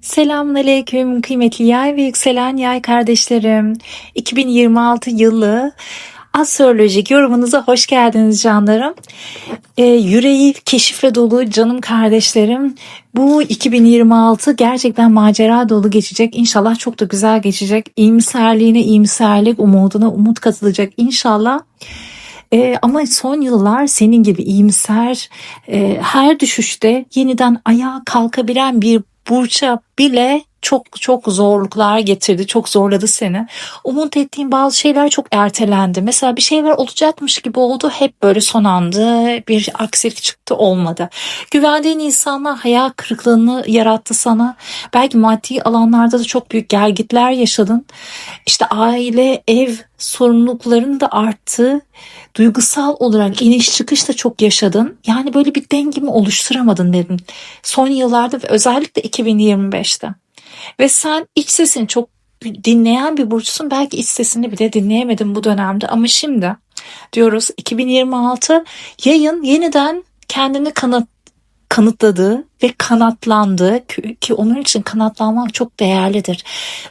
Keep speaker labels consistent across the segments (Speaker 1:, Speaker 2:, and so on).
Speaker 1: Selamünaleyküm kıymetli yay ve yükselen yay kardeşlerim. 2026 yılı astrolojik yorumunuza hoş geldiniz canlarım. Ee, yüreği keşifle dolu canım kardeşlerim. Bu 2026 gerçekten macera dolu geçecek. İnşallah çok da güzel geçecek. İyimserliğine iyimserlik, umuduna umut katılacak inşallah. Ee, ama son yıllar senin gibi iyimser, e, her düşüşte yeniden ayağa kalkabilen bir Burç'a bile çok çok zorluklar getirdi. Çok zorladı seni. Umut ettiğin bazı şeyler çok ertelendi. Mesela bir şeyler olacakmış gibi oldu. Hep böyle son anda bir aksilik çıktı olmadı. Güvendiğin insanlar hayal kırıklığını yarattı sana. Belki maddi alanlarda da çok büyük gergitler yaşadın. İşte aile, ev sorumlulukların da arttı. Duygusal olarak iniş çıkış da çok yaşadın. Yani böyle bir dengemi oluşturamadın dedim. Son yıllarda ve özellikle 2025'te. Ve sen iç sesini çok dinleyen bir burçsun. Belki iç sesini bile dinleyemedin bu dönemde ama şimdi diyoruz 2026 yayın yeniden kendini kanıt kanıtladığı ve kanatlandığı ki onun için kanatlanmak çok değerlidir.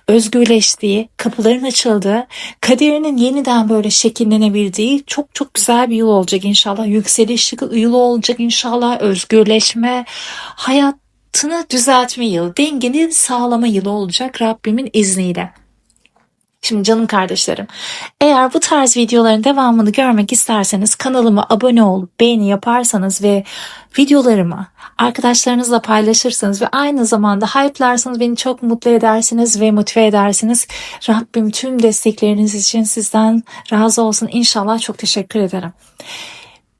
Speaker 1: Özgürleştiği, kapıların açıldığı, kaderinin yeniden böyle şekillenebildiği çok çok güzel bir yıl olacak inşallah. Yükselişli yıl olacak inşallah. Özgürleşme, hayat hayatını düzeltme yılı, dengeni sağlama yılı olacak Rabbimin izniyle. Şimdi canım kardeşlerim, eğer bu tarz videoların devamını görmek isterseniz kanalıma abone olup beğeni yaparsanız ve videolarımı arkadaşlarınızla paylaşırsanız ve aynı zamanda hype'larsanız beni çok mutlu edersiniz ve motive edersiniz. Rabbim tüm destekleriniz için sizden razı olsun. İnşallah çok teşekkür ederim.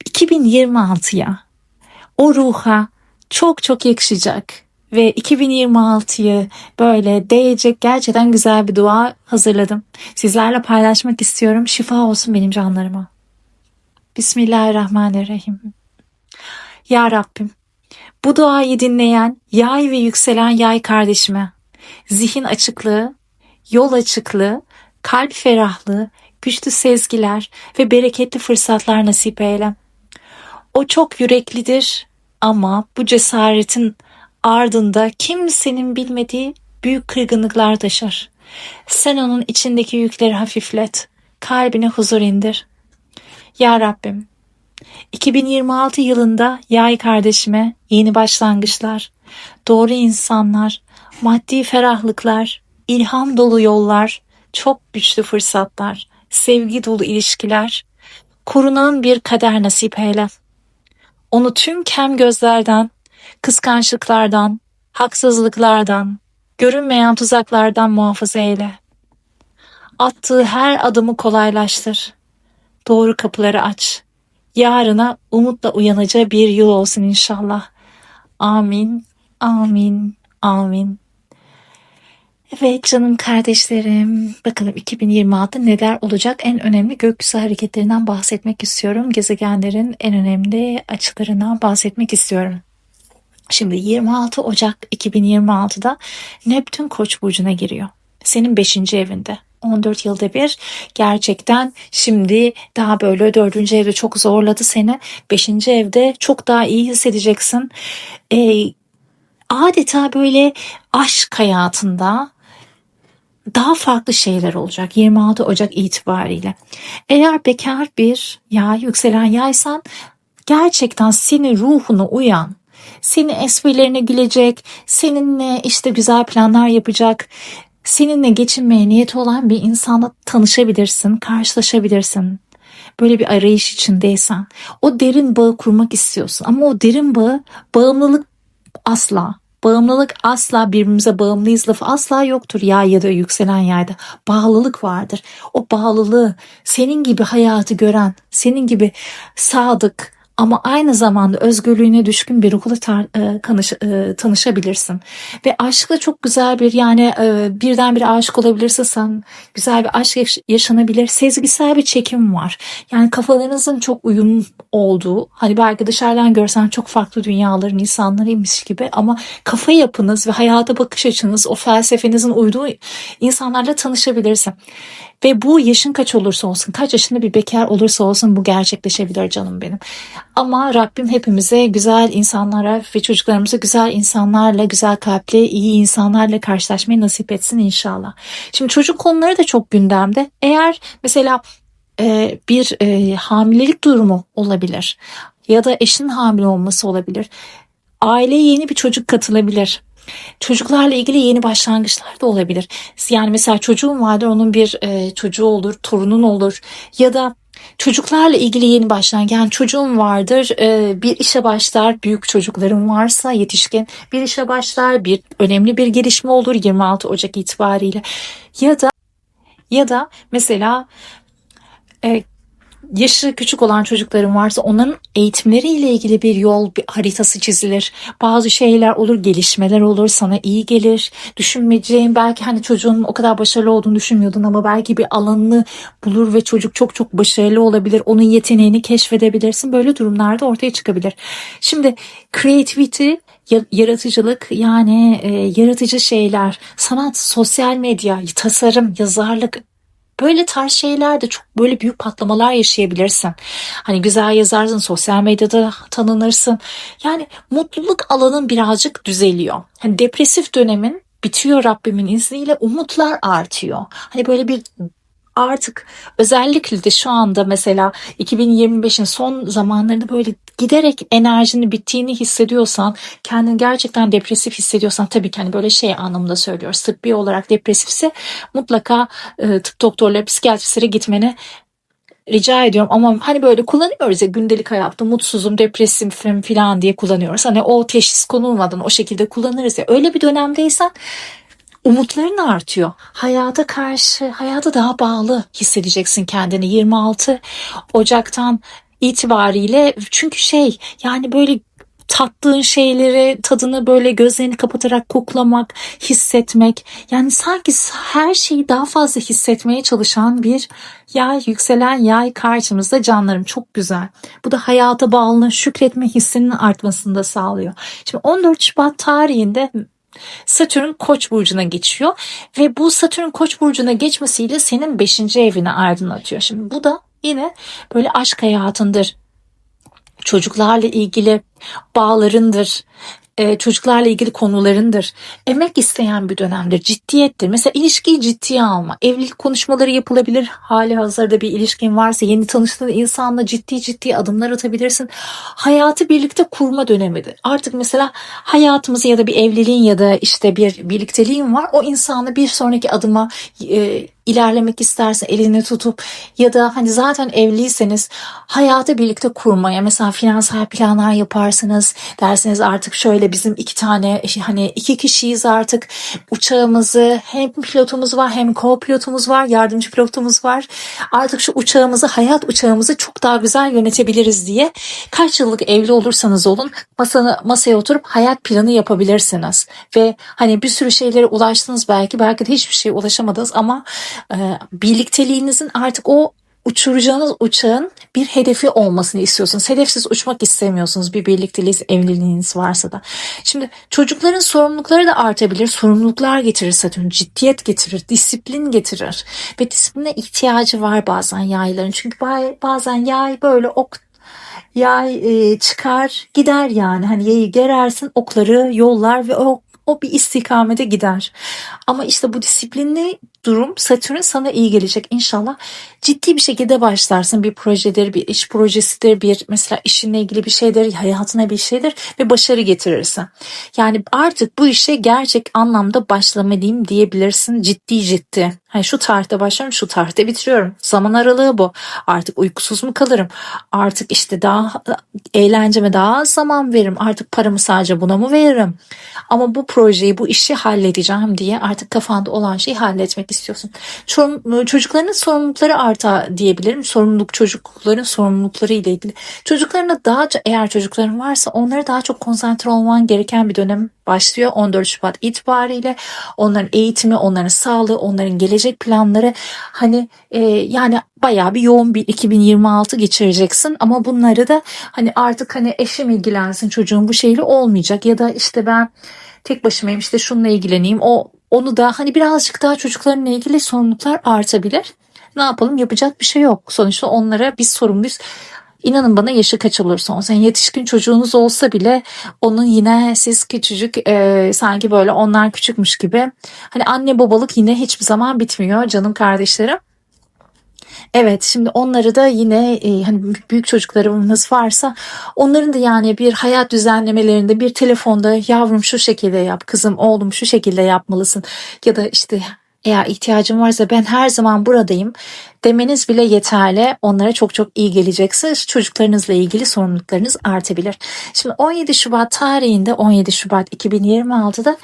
Speaker 1: 2026'ya o ruha çok çok yakışacak ve 2026'yı böyle değecek gerçekten güzel bir dua hazırladım. Sizlerle paylaşmak istiyorum. Şifa olsun benim canlarıma. Bismillahirrahmanirrahim. Ya Rabbim, bu duayı dinleyen yay ve yükselen yay kardeşime zihin açıklığı, yol açıklığı, kalp ferahlığı, güçlü sezgiler ve bereketli fırsatlar nasip eyle. O çok yüreklidir, ama bu cesaretin ardında kimsenin bilmediği büyük kırgınlıklar taşır. Sen onun içindeki yükleri hafiflet, kalbine huzur indir. Ya Rabbim, 2026 yılında yay kardeşime yeni başlangıçlar, doğru insanlar, maddi ferahlıklar, ilham dolu yollar, çok güçlü fırsatlar, sevgi dolu ilişkiler, korunan bir kader nasip eyle. Onu tüm kem gözlerden, kıskançlıklardan, haksızlıklardan, görünmeyen tuzaklardan muhafaza eyle. Attığı her adımı kolaylaştır. Doğru kapıları aç. Yarına umutla uyanacağı bir yıl olsun inşallah. Amin, amin, amin. Evet canım kardeşlerim. Bakalım 2026 neler olacak? En önemli gökyüzü hareketlerinden bahsetmek istiyorum. Gezegenlerin en önemli açılarından bahsetmek istiyorum. Şimdi 26 Ocak 2026'da Neptün Koç burcuna giriyor. Senin 5. evinde. 14 yılda bir gerçekten şimdi daha böyle 4. evde çok zorladı seni. 5. evde çok daha iyi hissedeceksin. Ee, adeta böyle aşk hayatında daha farklı şeyler olacak 26 Ocak itibariyle. Eğer bekar bir yay, yükselen yaysan gerçekten senin ruhuna uyan, senin esprilerine gülecek, seninle işte güzel planlar yapacak, seninle geçinmeye niyet olan bir insanla tanışabilirsin, karşılaşabilirsin. Böyle bir arayış içindeysen, o derin bağı kurmak istiyorsun ama o derin bağı bağımlılık asla Bağımlılık asla birbirimize bağımlıyız lafı asla yoktur yay ya da yükselen yayda. Bağlılık vardır. O bağlılığı senin gibi hayatı gören, senin gibi sadık, ama aynı zamanda özgürlüğüne düşkün bir tar- e, kanış, e, tanışabilirsin. Ve aşkla çok güzel bir yani e, birdenbire aşık olabilirsin sen güzel bir aşk yaş- yaşanabilir. Sezgisel bir çekim var. Yani kafalarınızın çok uyum olduğu hani belki dışarıdan görsen çok farklı dünyaların insanlarıymış gibi ama kafa yapınız ve hayata bakış açınız o felsefenizin uyduğu insanlarla tanışabilirsin. Ve bu yaşın kaç olursa olsun, kaç yaşında bir bekar olursa olsun bu gerçekleşebilir canım benim. Ama Rabbim hepimize güzel insanlara ve çocuklarımıza güzel insanlarla, güzel kalpli, iyi insanlarla karşılaşmayı nasip etsin inşallah. Şimdi çocuk konuları da çok gündemde. Eğer mesela e, bir e, hamilelik durumu olabilir ya da eşin hamile olması olabilir. Aileye yeni bir çocuk katılabilir. Çocuklarla ilgili yeni başlangıçlar da olabilir. Yani mesela çocuğun vardır onun bir e, çocuğu olur, torunun olur ya da çocuklarla ilgili yeni başlangıç. Yani çocuğun vardır, e, bir işe başlar, büyük çocukların varsa yetişkin bir işe başlar, bir önemli bir gelişme olur 26 Ocak itibariyle. Ya da ya da mesela e, yaşı küçük olan çocukların varsa onların eğitimleriyle ilgili bir yol bir haritası çizilir. Bazı şeyler olur, gelişmeler olur, sana iyi gelir. Düşünmeyeceğin belki hani çocuğun o kadar başarılı olduğunu düşünmüyordun ama belki bir alanını bulur ve çocuk çok çok başarılı olabilir. Onun yeteneğini keşfedebilirsin. Böyle durumlarda ortaya çıkabilir. Şimdi creativity ya- yaratıcılık yani e, yaratıcı şeyler, sanat, sosyal medya, tasarım, yazarlık Böyle tarz şeylerde çok böyle büyük patlamalar yaşayabilirsin. Hani güzel yazarsın, sosyal medyada tanınırsın. Yani mutluluk alanın birazcık düzeliyor. Hani depresif dönemin bitiyor Rabbimin izniyle umutlar artıyor. Hani böyle bir artık özellikle de şu anda mesela 2025'in son zamanlarında böyle giderek enerjinin bittiğini hissediyorsan, kendini gerçekten depresif hissediyorsan tabii ki hani böyle şey anlamında söylüyoruz. Tıbbi olarak depresifse mutlaka e, tıp doktorları, psikiyatristlere gitmeni rica ediyorum ama hani böyle kullanıyoruz ya gündelik hayatta mutsuzum, depresifim falan diye kullanıyoruz. Hani o teşhis konulmadan o şekilde kullanırız ya. Öyle bir dönemdeysen umutların artıyor. Hayata karşı, hayata daha bağlı hissedeceksin kendini 26 Ocak'tan itibariyle. Çünkü şey yani böyle tattığın şeyleri tadını böyle gözlerini kapatarak koklamak, hissetmek. Yani sanki her şeyi daha fazla hissetmeye çalışan bir yay, yükselen yay karşımızda canlarım çok güzel. Bu da hayata bağlılığın şükretme hissinin artmasını da sağlıyor. Şimdi 14 Şubat tarihinde Satürn Koç burcuna geçiyor ve bu Satürn Koç burcuna geçmesiyle senin 5. evini aydınlatıyor. Şimdi bu da yine böyle aşk hayatındır. Çocuklarla ilgili bağlarındır, e, çocuklarla ilgili konularındır. Emek isteyen bir dönemdir, ciddiyettir. Mesela ilişkiyi ciddiye alma. Evlilik konuşmaları yapılabilir. Hali hazırda bir ilişkin varsa yeni tanıştığın insanla ciddi ciddi adımlar atabilirsin. Hayatı birlikte kurma dönemidir. Artık mesela hayatımızı ya da bir evliliğin ya da işte bir birlikteliğin var. O insanla bir sonraki adıma e, ilerlemek istersen elini tutup ya da hani zaten evliyseniz hayatı birlikte kurmaya mesela finansal planlar yaparsınız. Derseniz artık şöyle bizim iki tane hani iki kişiyiz artık. Uçağımızı hem pilotumuz var hem co-pilotumuz var yardımcı pilotumuz var. Artık şu uçağımızı hayat uçağımızı çok daha güzel yönetebiliriz diye kaç yıllık evli olursanız olun masana, masaya oturup hayat planı yapabilirsiniz. Ve hani bir sürü şeylere ulaştınız belki belki de hiçbir şeye ulaşamadınız ama e, birlikteliğinizin artık o uçuracağınız uçağın bir hedefi olmasını istiyorsunuz. Hedefsiz uçmak istemiyorsunuz bir birlikteliğiniz, evliliğiniz varsa da. Şimdi çocukların sorumlulukları da artabilir. Sorumluluklar getirir Satürn. Ciddiyet getirir, disiplin getirir. Ve disipline ihtiyacı var bazen yayların. Çünkü bazen yay böyle ok yay e, çıkar gider yani. Hani yayı gerersin okları yollar ve o o bir istikamete gider. Ama işte bu disiplinli durum Satürn sana iyi gelecek inşallah. Ciddi bir şekilde başlarsın bir projedir, bir iş projesidir, bir mesela işinle ilgili bir şeydir, hayatına bir şeydir ve başarı getirirsin. Yani artık bu işe gerçek anlamda başlamalıyım diyebilirsin ciddi ciddi. Hani şu tarihte başlıyorum, şu tarihte bitiriyorum. Zaman aralığı bu. Artık uykusuz mu kalırım? Artık işte daha eğlenceme daha az zaman veririm. Artık paramı sadece buna mı veririm? Ama bu projeyi, bu işi halledeceğim diye artık kafanda olan şeyi halletmek istiyorsun. Çocukların sorumlulukları arta diyebilirim. Sorumluluk çocukların sorumlulukları ile ilgili. Çocuklarına daha eğer çocukların varsa onlara daha çok konsantre olman gereken bir dönem başlıyor 14 Şubat itibariyle. Onların eğitimi, onların sağlığı, onların gelecek planları hani e, yani bayağı bir yoğun bir 2026 geçireceksin ama bunları da hani artık hani eşim ilgilensin çocuğun bu şeyle olmayacak ya da işte ben tek başımayım işte şununla ilgileneyim o onu da hani birazcık daha çocuklarla ilgili sorumluluklar artabilir. ne yapalım yapacak bir şey yok. Sonuçta onlara biz sorumluyuz. İnanın bana yaşı kaç olursa olsun yani yetişkin çocuğunuz olsa bile onun yine siz küçücük e, sanki böyle onlar küçükmüş gibi hani anne babalık yine hiçbir zaman bitmiyor canım kardeşlerim. Evet şimdi onları da yine e, hani büyük çocuklarımız varsa onların da yani bir hayat düzenlemelerinde bir telefonda yavrum şu şekilde yap kızım oğlum şu şekilde yapmalısın ya da işte eğer ihtiyacın varsa ben her zaman buradayım demeniz bile yeterli. Onlara çok çok iyi gelecekse çocuklarınızla ilgili sorumluluklarınız artabilir. Şimdi 17 Şubat tarihinde 17 Şubat 2026'da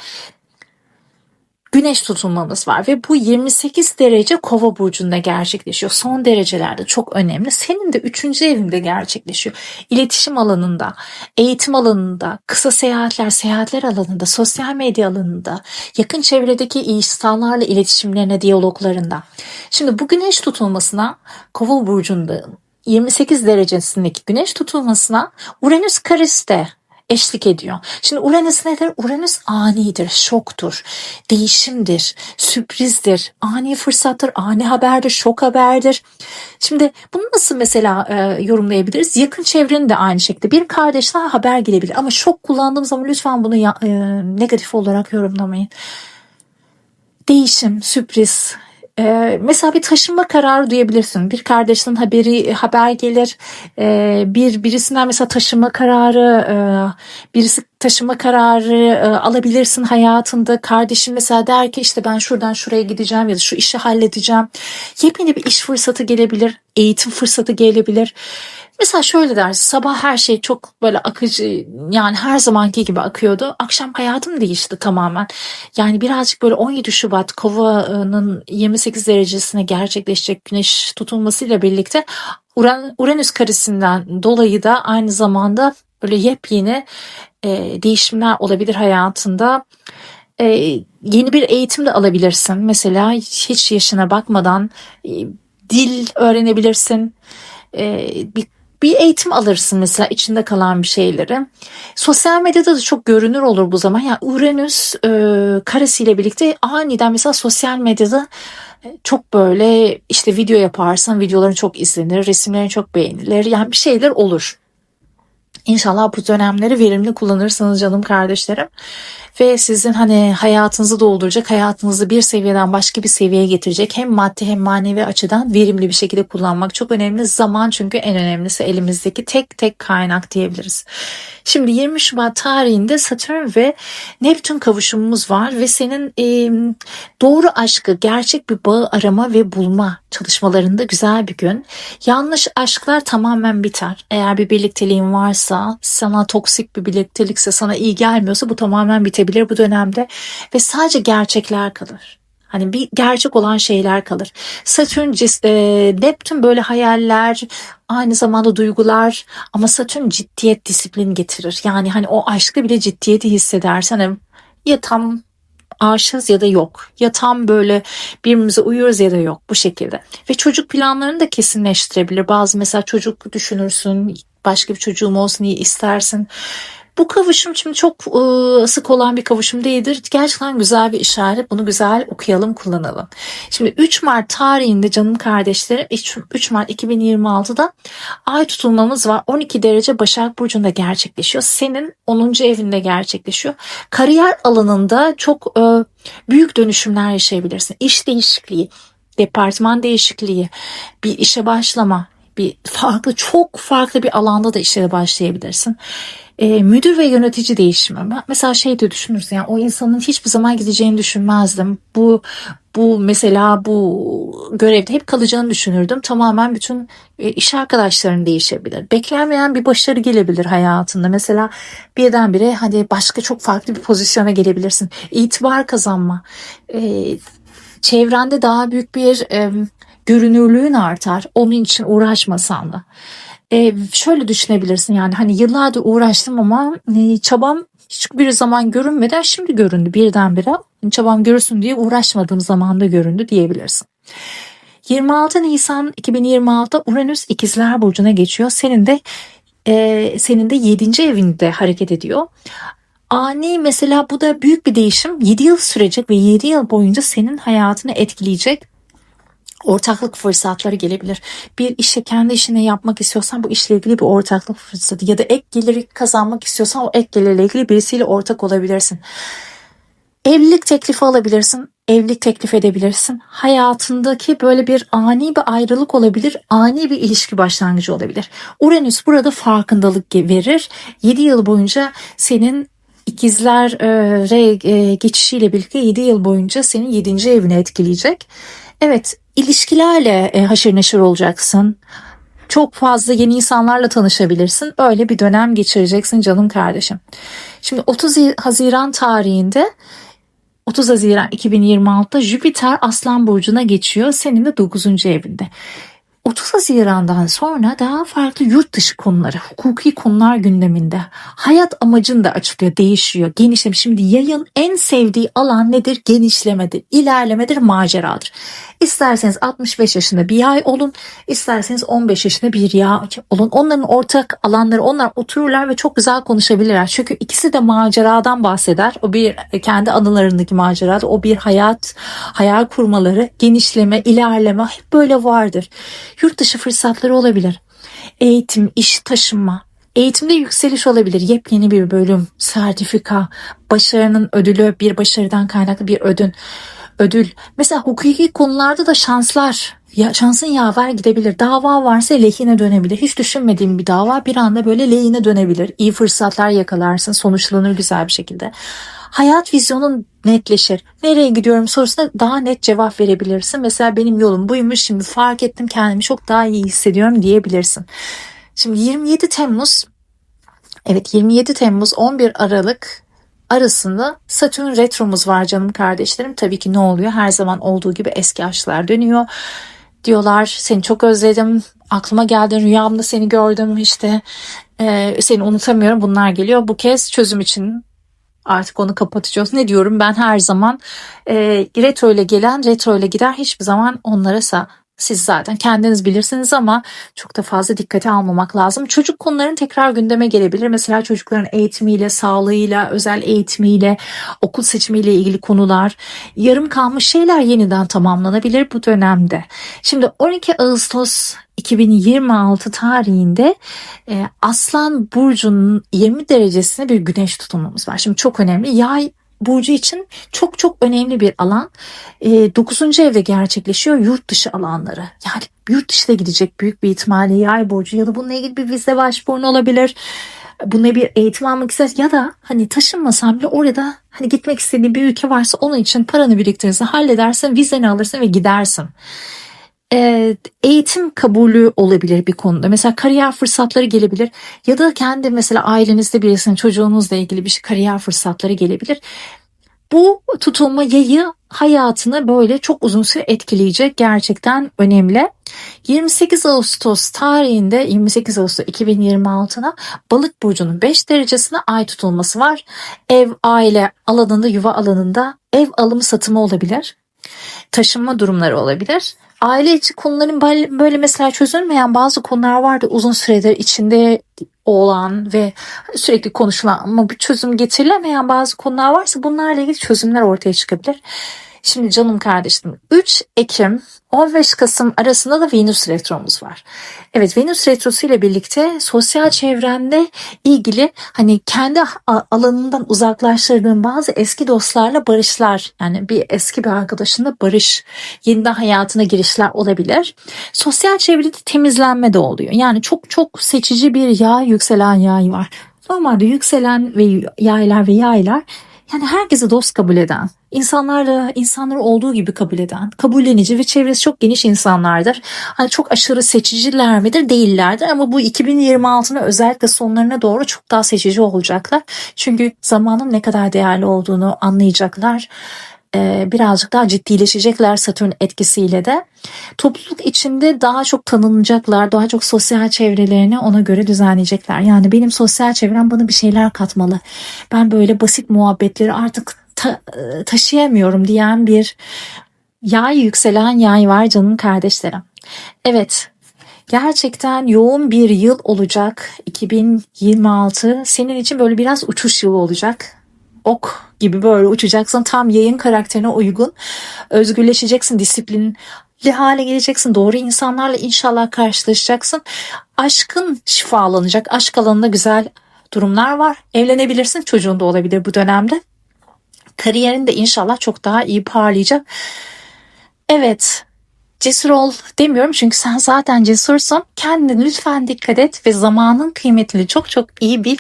Speaker 1: güneş tutulmamız var ve bu 28 derece kova burcunda gerçekleşiyor. Son derecelerde çok önemli. Senin de 3. evinde gerçekleşiyor. İletişim alanında, eğitim alanında, kısa seyahatler, seyahatler alanında, sosyal medya alanında, yakın çevredeki insanlarla iletişimlerine, diyaloglarında. Şimdi bu güneş tutulmasına kova burcunda 28 derecesindeki güneş tutulmasına Uranüs kariste eşlik ediyor. Şimdi Uranüs nedir? Uranüs anidir, şoktur, değişimdir, sürprizdir, ani fırsattır, ani haberdir, şok haberdir. Şimdi bunu nasıl mesela e, yorumlayabiliriz? Yakın çevrenin de aynı şekilde. Bir kardeşten haber gelebilir ama şok kullandığım zaman lütfen bunu ya, e, negatif olarak yorumlamayın. Değişim, sürpriz, ee, mesela bir taşınma kararı duyabilirsin. Bir kardeşinin haberi haber gelir. Ee, bir birisinden mesela taşınma kararı, e, birisi taşınma kararı e, alabilirsin hayatında. Kardeşin mesela der ki işte ben şuradan şuraya gideceğim ya da şu işi halledeceğim. Yepyeni bir iş fırsatı gelebilir, eğitim fırsatı gelebilir. Mesela şöyle dersin sabah her şey çok böyle akıcı yani her zamanki gibi akıyordu. Akşam hayatım değişti tamamen. Yani birazcık böyle 17 Şubat Kova'nın 28 derecesine gerçekleşecek güneş tutulmasıyla birlikte Uran, Uranüs karesinden dolayı da aynı zamanda böyle yepyeni e, değişimler olabilir hayatında. E, yeni bir eğitim de alabilirsin. Mesela hiç yaşına bakmadan e, dil öğrenebilirsin. E, bir bir eğitim alırsın mesela içinde kalan bir şeyleri. Sosyal medyada da çok görünür olur bu zaman. Yani Uranüs e, karesiyle birlikte aniden mesela sosyal medyada e, çok böyle işte video yaparsan videoların çok izlenir, resimlerin çok beğenilir. Yani bir şeyler olur. İnşallah bu dönemleri verimli kullanırsınız canım kardeşlerim. Ve sizin hani hayatınızı dolduracak, hayatınızı bir seviyeden başka bir seviyeye getirecek hem maddi hem manevi açıdan verimli bir şekilde kullanmak çok önemli. Zaman çünkü en önemlisi elimizdeki tek tek kaynak diyebiliriz. Şimdi 20 Şubat tarihinde Satürn ve Neptün kavuşumumuz var ve senin e, doğru aşkı, gerçek bir bağı arama ve bulma çalışmalarında güzel bir gün. Yanlış aşklar tamamen biter. Eğer bir birlikteliğin varsa, sana toksik bir birliktelikse, sana iyi gelmiyorsa bu tamamen bitebilir bu dönemde ve sadece gerçekler kalır. Hani bir gerçek olan şeyler kalır. Satürn, e, Neptün böyle hayaller, aynı zamanda duygular ama Satürn ciddiyet, disiplin getirir. Yani hani o aşkta bile ciddiyeti hissedersen hani ya tam aşığız ya da yok. Ya tam böyle birbirimize uyuyoruz ya da yok bu şekilde. Ve çocuk planlarını da kesinleştirebilir. Bazı mesela çocuk düşünürsün, başka bir çocuğum olsun diye istersin. Bu kavuşum şimdi çok e, sık olan bir kavuşum değildir. Gerçekten güzel bir işaret. Bunu güzel okuyalım, kullanalım. Şimdi 3 Mart tarihinde canım kardeşlerim 3 Mart 2026'da ay tutulmamız var. 12 derece Başak Burcu'nda gerçekleşiyor. Senin 10. evinde gerçekleşiyor. Kariyer alanında çok e, büyük dönüşümler yaşayabilirsin. İş değişikliği, departman değişikliği, bir işe başlama, bir farklı çok farklı bir alanda da işe başlayabilirsin e, müdür ve yönetici değişimi. Mesela şey de düşünürsün yani o insanın hiçbir zaman gideceğini düşünmezdim. Bu bu mesela bu görevde hep kalacağını düşünürdüm. Tamamen bütün e, iş arkadaşların değişebilir. Beklenmeyen bir başarı gelebilir hayatında. Mesela birdenbire hani başka çok farklı bir pozisyona gelebilirsin. İtibar kazanma. E, çevrende daha büyük bir e, görünürlüğün artar. Onun için uğraşmasan da. E, şöyle düşünebilirsin yani hani yıllardır uğraştım ama e, çabam hiçbir zaman görünmeden şimdi göründü birdenbire. Çabam görürsün diye uğraşmadığım zamanda göründü diyebilirsin. 26 Nisan 2026'da Uranüs İkizler Burcu'na geçiyor. Senin de e, senin de 7. evinde hareket ediyor. Ani mesela bu da büyük bir değişim. 7 yıl sürecek ve 7 yıl boyunca senin hayatını etkileyecek ortaklık fırsatları gelebilir. Bir işe kendi işini yapmak istiyorsan bu işle ilgili bir ortaklık fırsatı ya da ek geliri kazanmak istiyorsan o ek gelirle ilgili birisiyle ortak olabilirsin. Evlilik teklifi alabilirsin, evlilik teklif edebilirsin. Hayatındaki böyle bir ani bir ayrılık olabilir, ani bir ilişki başlangıcı olabilir. Uranüs burada farkındalık verir. 7 yıl boyunca senin ikizler e, re, e, geçişiyle birlikte 7 yıl boyunca senin 7. evini etkileyecek. Evet, ilişkilerle e, haşır neşir olacaksın. Çok fazla yeni insanlarla tanışabilirsin. Öyle bir dönem geçireceksin canım kardeşim. Şimdi 30 Haziran tarihinde 30 Haziran 2026'da Jüpiter Aslan Burcu'na geçiyor. Senin de 9. evinde. 30 Haziran'dan sonra daha farklı yurt dışı konuları, hukuki konular gündeminde. Hayat amacın da açılıyor, değişiyor, genişlemiş. Şimdi yayın en sevdiği alan nedir? Genişlemedir, ilerlemedir, maceradır. İsterseniz 65 yaşında bir yay olun, isterseniz 15 yaşında bir yay olun. Onların ortak alanları, onlar otururlar ve çok güzel konuşabilirler. Çünkü ikisi de maceradan bahseder. O bir kendi anılarındaki macerada, o bir hayat, hayal kurmaları, genişleme, ilerleme hep böyle vardır. Yurt dışı fırsatları olabilir. Eğitim, iş, taşınma, Eğitimde yükseliş olabilir. Yepyeni bir bölüm, sertifika, başarının ödülü, bir başarıdan kaynaklı bir ödün, ödül. Mesela hukuki konularda da şanslar, ya şansın yaver gidebilir. Dava varsa lehine dönebilir. Hiç düşünmediğim bir dava bir anda böyle lehine dönebilir. İyi fırsatlar yakalarsın, sonuçlanır güzel bir şekilde. Hayat vizyonun netleşir. Nereye gidiyorum sorusuna daha net cevap verebilirsin. Mesela benim yolum buymuş şimdi fark ettim kendimi çok daha iyi hissediyorum diyebilirsin. Şimdi 27 Temmuz evet 27 Temmuz 11 Aralık arasında Satürn retromuz var canım kardeşlerim. Tabii ki ne oluyor? Her zaman olduğu gibi eski aşklar dönüyor. Diyorlar seni çok özledim. Aklıma geldin rüyamda seni gördüm işte e, seni unutamıyorum bunlar geliyor. Bu kez çözüm için artık onu kapatacağız. Ne diyorum ben her zaman e, retro ile gelen retro ile gider hiçbir zaman onlara sa siz zaten kendiniz bilirsiniz ama çok da fazla dikkate almamak lazım. Çocuk konuların tekrar gündeme gelebilir. Mesela çocukların eğitimiyle, sağlığıyla, özel eğitimiyle, okul seçimiyle ilgili konular, yarım kalmış şeyler yeniden tamamlanabilir bu dönemde. Şimdi 12 Ağustos 2026 tarihinde e, Aslan Burcu'nun 20 derecesine bir güneş tutulmamız var. Şimdi çok önemli. Yay burcu için çok çok önemli bir alan. E, 9. evde gerçekleşiyor yurt dışı alanları. Yani yurt dışına gidecek büyük bir ihtimalle yay burcu ya da bununla ilgili bir vize başvurun olabilir. Buna bir eğitim almak ister ya da hani taşınmasan bile orada hani gitmek istediğin bir ülke varsa onun için paranı biriktirirsin, halledersin, vizeni alırsın ve gidersin e, eğitim kabulü olabilir bir konuda. Mesela kariyer fırsatları gelebilir ya da kendi mesela ailenizde birisinin çocuğunuzla ilgili bir şey kariyer fırsatları gelebilir. Bu tutulma yayı hayatını böyle çok uzun süre etkileyecek gerçekten önemli. 28 Ağustos tarihinde 28 Ağustos 2026'na balık burcunun 5 derecesine ay tutulması var. Ev, aile alanında, yuva alanında ev alımı satımı olabilir. Taşınma durumları olabilir aile içi konuların böyle mesela çözülmeyen bazı konular vardı uzun süredir içinde olan ve sürekli konuşulan ama bir çözüm getirilemeyen bazı konular varsa bunlarla ilgili çözümler ortaya çıkabilir. Şimdi canım kardeşim 3 Ekim 15 Kasım arasında da Venüs retromuz var. Evet Venüs retrosu ile birlikte sosyal çevrende ilgili hani kendi alanından uzaklaştırdığın bazı eski dostlarla barışlar yani bir eski bir arkadaşınla barış yeniden hayatına girişler olabilir. Sosyal çevrede temizlenme de oluyor. Yani çok çok seçici bir yağ yükselen yay var. Normalde yükselen ve yaylar ve yaylar yani herkese dost kabul eden, insanlarla insanları olduğu gibi kabul eden, kabullenici ve çevresi çok geniş insanlardır. Hani çok aşırı seçiciler midir? Değillerdir ama bu 2026'nın özellikle sonlarına doğru çok daha seçici olacaklar. Çünkü zamanın ne kadar değerli olduğunu anlayacaklar birazcık daha ciddileşecekler Satürn etkisiyle de. Topluluk içinde daha çok tanınacaklar, daha çok sosyal çevrelerini ona göre düzenleyecekler. Yani benim sosyal çevrem bana bir şeyler katmalı. Ben böyle basit muhabbetleri artık ta- e, taşıyamıyorum diyen bir yay yükselen yay var canım kardeşlerim. Evet Gerçekten yoğun bir yıl olacak 2026. Senin için böyle biraz uçuş yılı olacak ok gibi böyle uçacaksın. Tam yayın karakterine uygun. Özgürleşeceksin, disiplinli hale geleceksin. Doğru insanlarla inşallah karşılaşacaksın. Aşkın şifalanacak. Aşk alanında güzel durumlar var. Evlenebilirsin. Çocuğun da olabilir bu dönemde. Kariyerin de inşallah çok daha iyi parlayacak. Evet, cesur ol demiyorum çünkü sen zaten cesursun. Kendine lütfen dikkat et ve zamanın kıymetini çok çok iyi bil.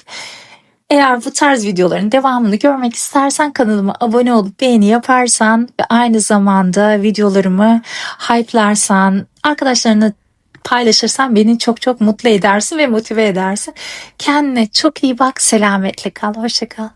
Speaker 1: Eğer bu tarz videoların devamını görmek istersen kanalıma abone olup beğeni yaparsan ve aynı zamanda videolarımı hype'larsan, arkadaşlarına paylaşırsan beni çok çok mutlu edersin ve motive edersin. Kendine çok iyi bak, selametle kal, hoşça kal.